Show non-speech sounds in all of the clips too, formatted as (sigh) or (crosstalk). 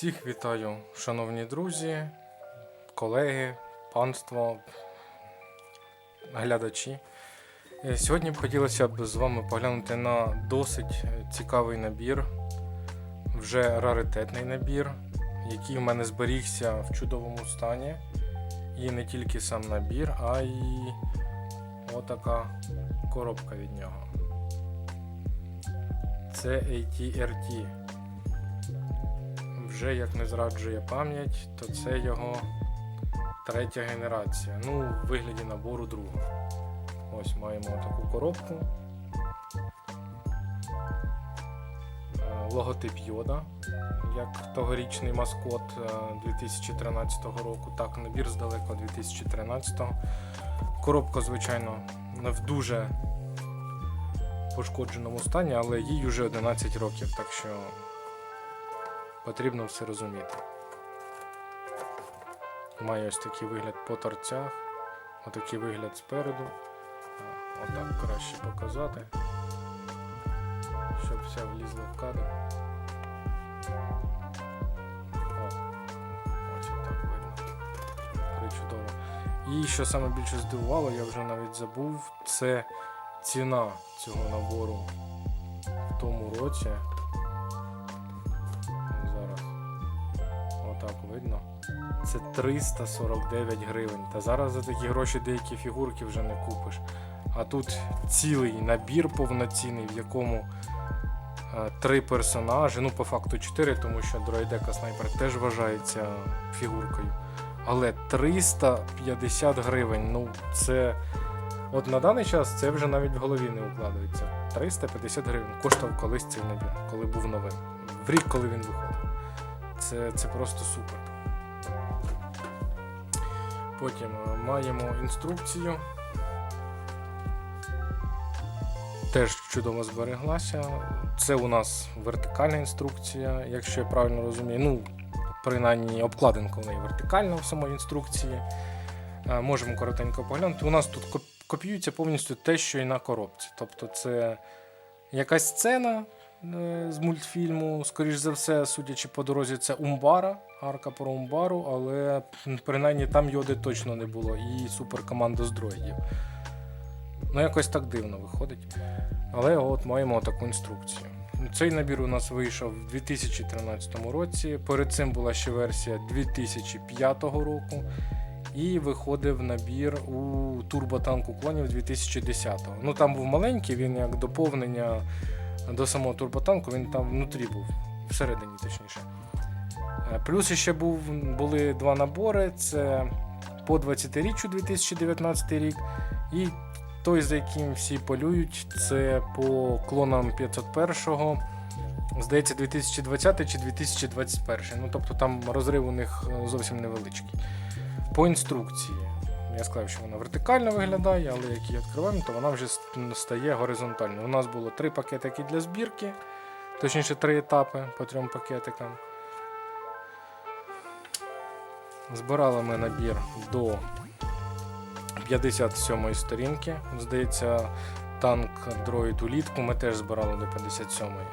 Всіх вітаю, шановні друзі, колеги, панство, глядачі. Е, Сьогодні б хотілося б з вами поглянути на досить цікавий набір, вже раритетний набір, який в мене зберігся в чудовому стані. І не тільки сам набір, а й отака коробка від нього. Це ATRT вже як не зраджує пам'ять, то це його третя генерація. Ну, в вигляді набору друга. Ось маємо таку коробку. Е, Логотип Йода, як тогорічний маскот е, 2013 року. Так, набір здалека 2013. Коробка, звичайно, не в дуже пошкодженому стані, але їй вже 11 років, так що потрібно все розуміти. Має ось такий вигляд по торцях, отакий вигляд спереду. Отак краще показати, щоб все влізло в кадр. Ось отак видно. І що саме більше здивувало, я вже навіть забув, це ціна цього набору в тому році. Отак видно. Це 349 гривень. Та зараз за такі гроші деякі фігурки вже не купиш. А тут цілий набір повноцінний, в якому е, три персонажі, ну по факту 4, тому що Дроїдека Снайпер теж вважається фігуркою. Але 350 гривень, ну це. От на даний час це вже навіть в голові не укладається. 350 гривень коштував колись цей набір, коли був новим. В рік, коли він виходив. Це, це просто супер. Потім е, маємо інструкцію. Теж чудово збереглася. Це у нас вертикальна інструкція, якщо я правильно розумію. Ну, принаймні, обкладинка в неї вертикальна в самої інструкції. Е, Можемо коротенько поглянути. У нас тут коп- копіюється повністю те, що і на коробці. Тобто, це якась сцена з мультфільму, скоріш за все, судячи по дорозі, це Умбара, арка про Умбару, але принаймні там йоди точно не було, і суперкоманда з дроїдів. Ну, якось так дивно виходить. Але от маємо таку інструкцію. Цей набір у нас вийшов в 2013 році. Перед цим була ще версія 2005 року. І виходив набір у турботанку клонів 2010-го. Ну там був маленький, він як доповнення до самого турботанку, він там внутрі був, всередині точніше. Е, Плюс ще був, були два набори: це по 20-річчю 2019 рік, і той, за яким всі полюють, це по клонам 501-го. Здається, 2020 чи 2021. Ну, тобто там розрив у них е, зовсім невеличкий. По інструкції. Я сказав, що вона вертикально виглядає, але як її відкриваємо, то вона вже стає горизонтально. У нас було три пакетики для збірки, точніше три етапи по трьом пакетикам. Збирали ми набір до 57-ї сторінки. Здається, танк дроїд улітку ми теж збирали до 57-ї.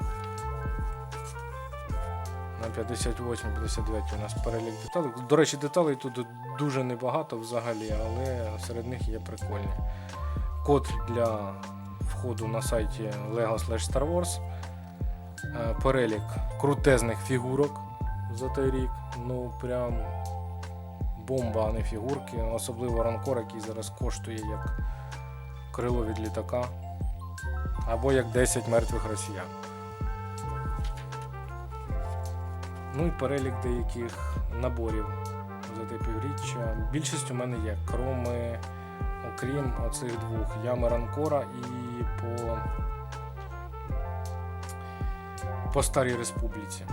На 58-59 у нас перелік деталей. До речі, деталей тут дуже небагато взагалі, але серед них є прикольні. Код для входу на сайті Lego Star Wars. Е, Перелік крутезних фігурок за той рік. Ну прям бомба, а не фігурки. Особливо ранкор, який зараз коштує як крило від літака. Або як 10 мертвих росіян. Ну і перелік деяких наборів за те півріччя. Більшість у мене є, кроме, окрім оцих двох. Ями Ранкора і по, по Старій Республіці.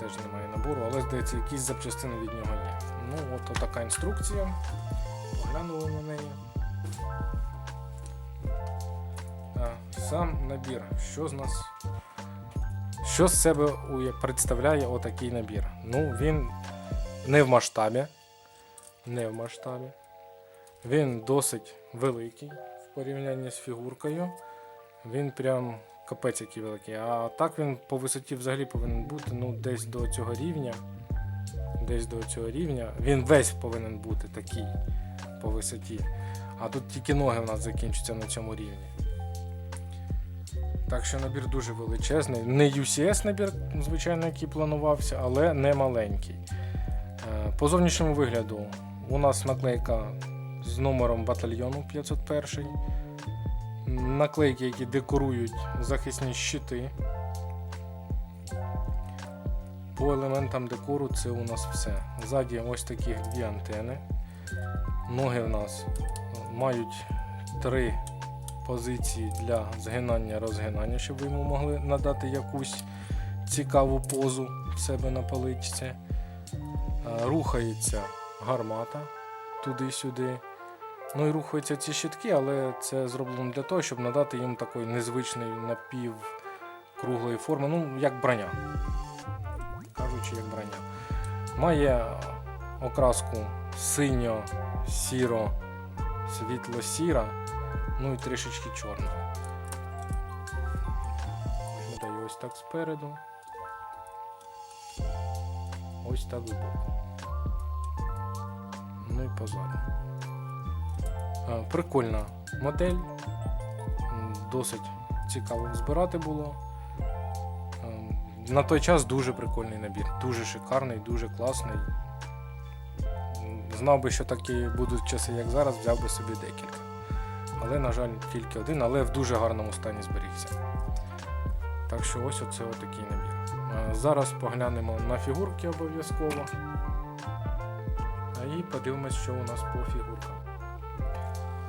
Теж немає набору, але здається, якісь запчастини від нього є. Ну, от така інструкція. Поглянули на неї. Сам набір. Що з нас що з себе представляє отакий набір? Ну, він не в масштабі. Не в масштабі. Він досить великий в порівнянні з фігуркою. Він прям капець який великий. А так він по висоті взагалі повинен бути ну, десь до цього рівня. десь до цього рівня. Він весь повинен бути такий по висоті. А тут тільки ноги у нас закінчуються на цьому рівні. Так що набір дуже величезний. Не UCS набір, звичайно, який планувався, але не маленький. Е, По зовнішньому вигляду у нас наклейка з номером батальйону 501. Наклейки, які декорують захисні щити. По елементам декору це у нас все. Ззаді ось таких дві антени. Ноги в нас мають три позиції для згинання розгинання, щоб ви йому могли надати якусь цікаву позу в себе на паличці. Е, Рухається гармата туди-сюди. Ну і рухаються ці щитки, але це зроблено для того, щоб надати їм такої незвичної напівкруглої форми, ну, як броня. Кажучи, як броня. Має окраску синьо, сіро, світло-сіра, ну і трішечки чорного. Виглядає ось так спереду. Ось так збоку. Ну і позаду. Е, Прикольна модель. Досить цікаво збирати було. Ем, На той час дуже прикольний набір, дуже шикарний, дуже класний. Знав би, що такі будуть часи, як зараз, взяв би собі декілька. Але, на жаль, тільки один, але в дуже гарному стані зберігся. Так що ось оце отакий набір. Е, Зараз поглянемо на фігурки обов'язково. І подивимось, що у нас по фігуркам.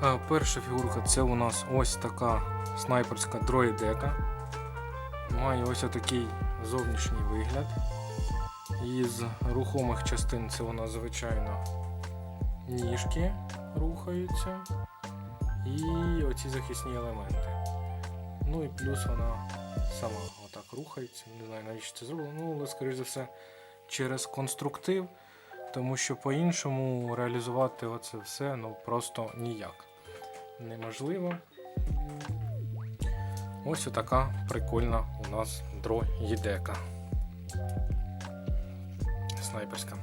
Е, Перша фігурка це у нас ось така снайперська дроїдека. Має ось такий зовнішній вигляд. Із рухомих частин це у нас, звичайно, ніжки рухаються і оці захисні елементи. Ну і плюс вона сама отак рухається. Не знаю, навіщо це зроблено, ну, але, скоріш за все, через конструктив, тому що по-іншому реалізувати оце все ну, просто ніяк. Неможливо. Ось отака прикольна у нас дроїдека. Снайперська.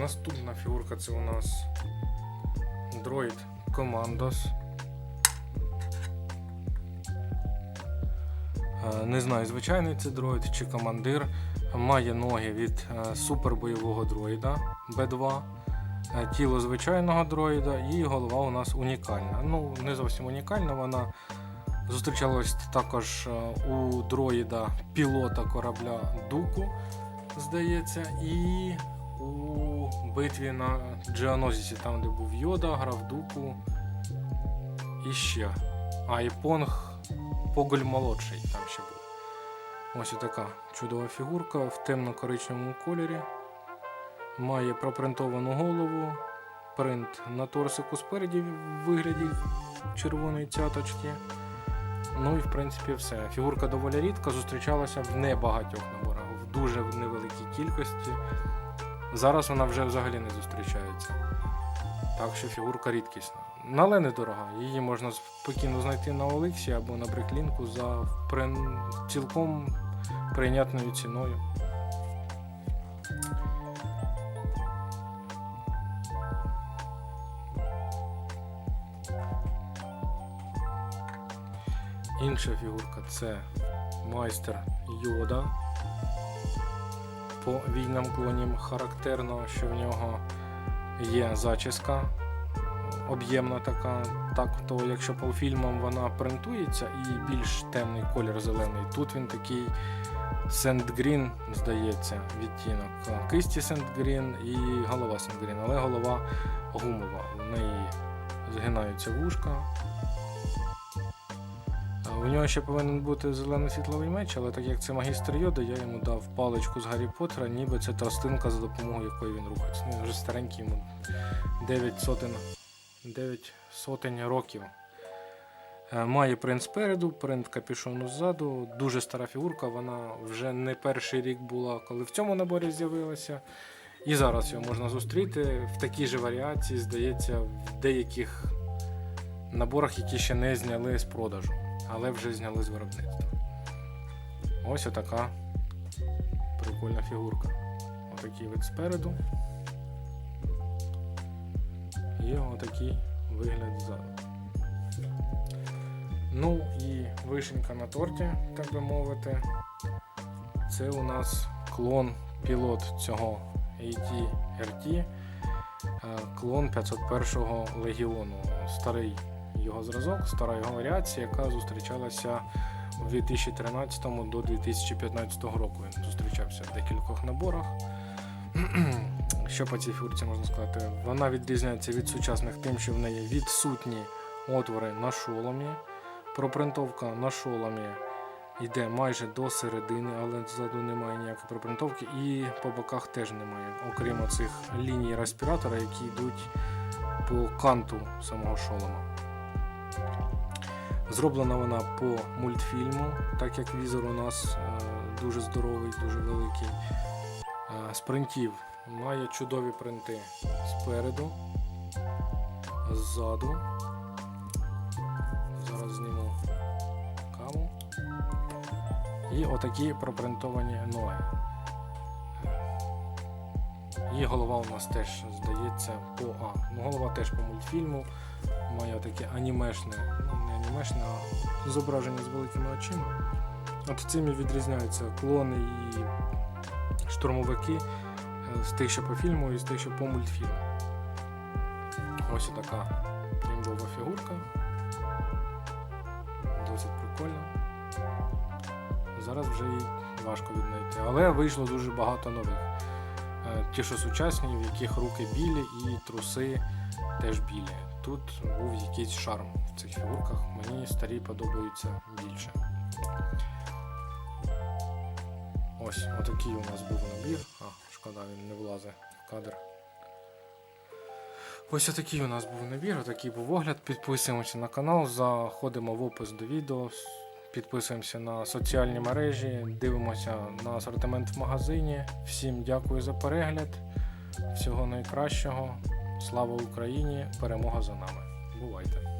Наступна фігурка це у нас дроїд Commandos. Е, Не знаю, звичайний це дроїд чи командир. Має ноги від е, супербойового дроїда B2, е, тіло звичайного дроїда і голова у нас унікальна. Ну, не зовсім унікальна, вона зустрічалась також е, у дроїда пілота корабля Дуку, здається, і у битві на Джеонозісі, там де був Йода, грав Дуку і ще. А, і Поголь молодший там ще був. Ось така чудова фігурка в темно-коричневому кольорі. Має пропринтовану голову, принт на торсику спереді в вигляді червоної цяточки. Ну і в принципі все. Фігурка доволі рідка, зустрічалася в небагатьох наборах, в дуже невеликій кількості. Зараз вона вже взагалі не зустрічається. Так що фігурка рідкісна. Але недорога. Її можна спокійно знайти на Олексі або на Бреклінку за цілком прийнятною ціною. Інша фігурка це майстер Йода. По війнам клонім характерно, що в нього є зачіска об'ємна така. Так, то якщо по фільмам вона принтується і більш темний колір зелений, тут він такий сендгрін, здається, відтінок. Кисті сендгрін і голова сендгрін, але голова гумова. В неї згинаються вушка. У нього ще повинен бути зелений світловий меч, але так як це магістр Йода, я йому дав паличку з Гаррі Поттера, ніби це тростинка, за допомогою якої він рухається. Ну, він вже старенький йому 9 сотень 9 сотень років. Е, Має принт спереду, принт капюшону ззаду. Дуже стара фігурка, вона вже не перший рік була, коли в цьому наборі з'явилася. І зараз його можна зустріти в такій же варіації, здається, в деяких наборах, які ще не зняли з продажу, але вже зняли з виробництва. Ось отака прикольна фігурка. Отакий вид спереду. І отакий вигляд ззаду. Ну і вишенька на торті, так би мовити. Це у нас клон пілот цього AT-RT, е, клон 501 легіону. Старий його зразок, стара його варіація, яка зустрічалася у 2013 до 2015 року. Він зустрічався в декількох наборах. (clears throat) Що по цій фігурці можна сказати? Вона відрізняється від сучасних тим, що в неї відсутні отвори на шоломі. Пропринтовка на шоломі йде майже до середини, але ззаду немає ніякої пропринтовки, і по боках теж немає, окрім оцих ліній респіратора, які йдуть по канту самого шолома. Зроблена вона по мультфільму, так як візор у нас е, дуже здоровий, дуже великий. Е, З принтів має чудові принти спереду, ззаду. Зараз зніму каму. І отакі пропринтовані ноги. І голова у нас теж здається по А. Ну, голова теж по мультфільму. Має таке анімешне, ну не анімешне, а зображення з великими очима. От цим і відрізняються клони і штурмовики з тих, що по фільму, і з тих, що по мультфільму. Ось така імбова фігурка. Досить прикольно. Зараз вже її важко віднайти. Але вийшло дуже багато нових. Е, Ті, що сучасні, в яких руки білі і труси теж білі. Тут був якийсь шарм в цих фігурках. Мені старі подобаються більше. Ось, отакий у нас був набір. А, шкода, він не влазить в кадр. Ось отакий у нас був набір, отакий був огляд. Підписуємося на канал, заходимо в опис до відео, підписуємося на соціальні мережі, дивимося на асортимент в магазині. Всім дякую за перегляд. Всього найкращого. Слава Україні! Перемога за нами. Бувайте!